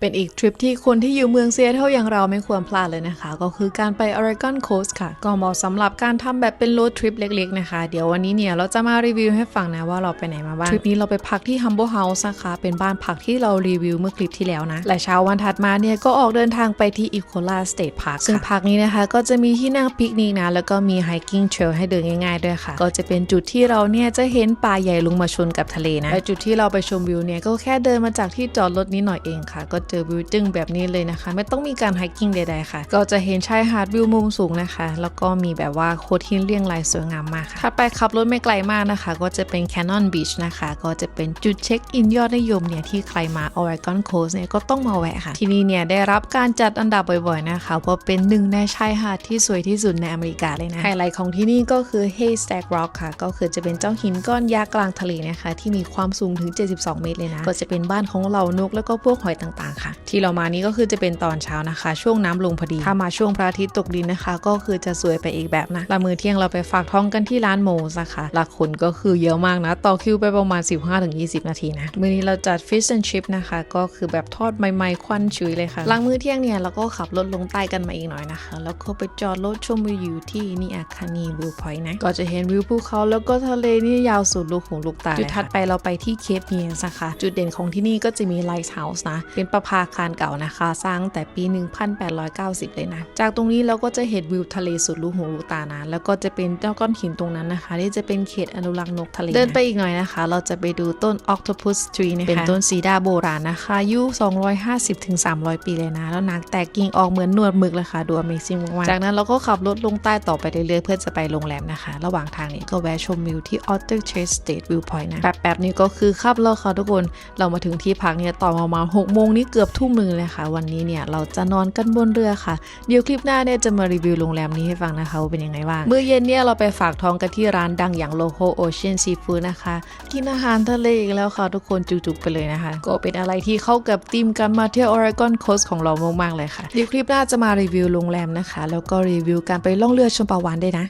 เป็นอีกทริปที่คนที่อยู่เมืองเซียเท่าอย่างเราไม่ควรพลาดเลยนะคะ ก็คือการไป Oregon Coast ค่ะ ก็เหมาะสำหรับการทำแบบเป็น road trip เล็ก ๆ นะคะ เดี๋ยววันนี้เนี่ยเราจะมารีวิวให้ฟังนะว่าเราไปไหนมาบ้าง ทริปนี้เราไปพักที่ Humble House นะคะ เป็นบ้านพักที่เรารีวิวเมื่อคลิปที่แล้วนะ และเช้าวันถัดมาเนี่ยก็ออกเดินทางไปที่ Ecola State Park ซึ่งพักนี้นะคะก็จะมีที่นั่งปิกนิกนะแล้วก็มี hiking trail ให้เดินง่าย ๆ ด้วยค่ะ ก็จะเป็นจุดที่เราเนี่ยจะเห็นป่าใหญ่ลงมาชนกับทะเลนะและจุดที่เราไปชมวิวเนี่ยก็แค่เดินมาจากที่จอดรถนิดหน่อยเองค่ะก็เจอวิวจึ้งแบบนี้เลยนะคะ ไม่ต้องมีการ hiking ใดๆค่ะ ก็จะเห็นชายหาดวิวมุมสูงนะคะ แล้วก็มีแบบว่าโคดหินเรียงรายสวยงามมากค่ะถัดไปขับรถไม่ไกลมากนะคะ ก็จะเป็น Canon Beach นะคะ ก็จะเป็นจุดเช็คอินยอดนิยมเนี่ยที่ใครมา Oregon Coast เนี่ยก็ต้องมาแวะค่ะ ที่นี่เนี่ยได้รับการจัดอันดับบ่อยๆนะคะว่าเป็นหนึ่งในชายหาดที่สวยที่สุดในอเมริกาเลยนะไฮไลท์ของที่นี่ก็คือ Haystack Rock ค่ะ ก็คือจะเป็นเจ้าหินก้อนยักษ์กลางทะเลนะคะ ที่มีความสูงถึง 72 เมตรเลยนะก็จะเป็นบ้านของเหล่านกแล้วก็พวกหอยต่างๆค่ะที่เรามานี้ก็คือจะเป็นตอนเช้านะคะ ช่วงน้ำลงพอดี ถ้ามาช่วงพระอาทิตย์ตกดินนะคะ ก็คือจะสวยไปอีกแบบนะละมือเที่ยงเราไปฝากท้องกันที่ร้านโมสนะคะหลักคนก็คือเยอะมากนะ ต่อคิวไปประมาณ 15-20 นาทีนะมื้อนี้เราจัด Fish and Chip นะคะ ก็คือแบบทอดใหม่ๆ ควันฉุยเลยค่ะหลังมื้อเที่ยงเนี่ยเราก็ขับรถลงใต้กันมาอีกหน่อยนะคะ แล้วก็ไปจอดรถชมวิวอยู่ที่นี่อาคานีวิวพอยต์นะ ก็จะเห็นวิวภูเขาแล้วก็ทะเลนี่ยาวสุดลูกหูลูกตาจุดถัดไปเราไปที่เคปเนียสนะคะ จุดเด่นของที่นี่ก็จะมีไลท์เฮาส์นะ เป็นประภาคารเก่านะคะ สร้างแต่ปี 1890 เลยนะ จากตรงนี้เราก็จะเห็นวิวทะเลสุดลูกหูลูกตานะ แล้วก็จะเป็นเจ้าก้อนหินตรงนั้นนะคะ ที่จะเป็นเขตอนุรักษ์นกทะเลนะเดินไปอีกหน่อยนะคะ เราจะไปดูต้น Octopus Tree นะคะ เป็นต้นสีดาโบราณนะคะอายุ 250-300 ปีเลยนะ แล้วหนักแตกกิ่งออกเหมือนหนวดหมึกเลยค่ะ ดู Amazing มากๆจากนั้นเราก็ขับรถลงใต้ต่อไปเรื่อยๆ เพื่อจะไปโรงแรมนะคะ ระหว่างทางนี้ก็แวะชมวิวที่ Otter Chase State Viewpoint นะแบบแบบนี้ก็คือขับแล้วค่ะทุกคน เรามาถึงที่พักเนี่ยตอนประมาณ6โมงนี่เกืือบทุ่มหนึ่งเลยค่ะ วันนี้เนี่ยเราจะนอนกันบนเรือค่ะ เดี๋ยวคลิปหน้าเนี่ยจะมารีวิวโรงแรมนี้ให้ฟังนะคะว่าเป็นยังไงบ้างมื้อเย็นเนี่ยเราไปฝากท้องกันที่ร้านดังอย่าง Local Ocean Seafood นะคะ กินอาหารทะเลอีกแล้วค่ะทุกคนจุกๆไปเลยนะคะ ก็เป็นอะไรที่เข้ากับธีมการมาเที่ยว Oregon Coast ของเรามากๆเลยค่ะเดี๋ยวคลิปหน้าจะมารีวิวโรงแรมนะคะ แล้วก็รีวิวการไปล่องเรือชมปาวานด้นะ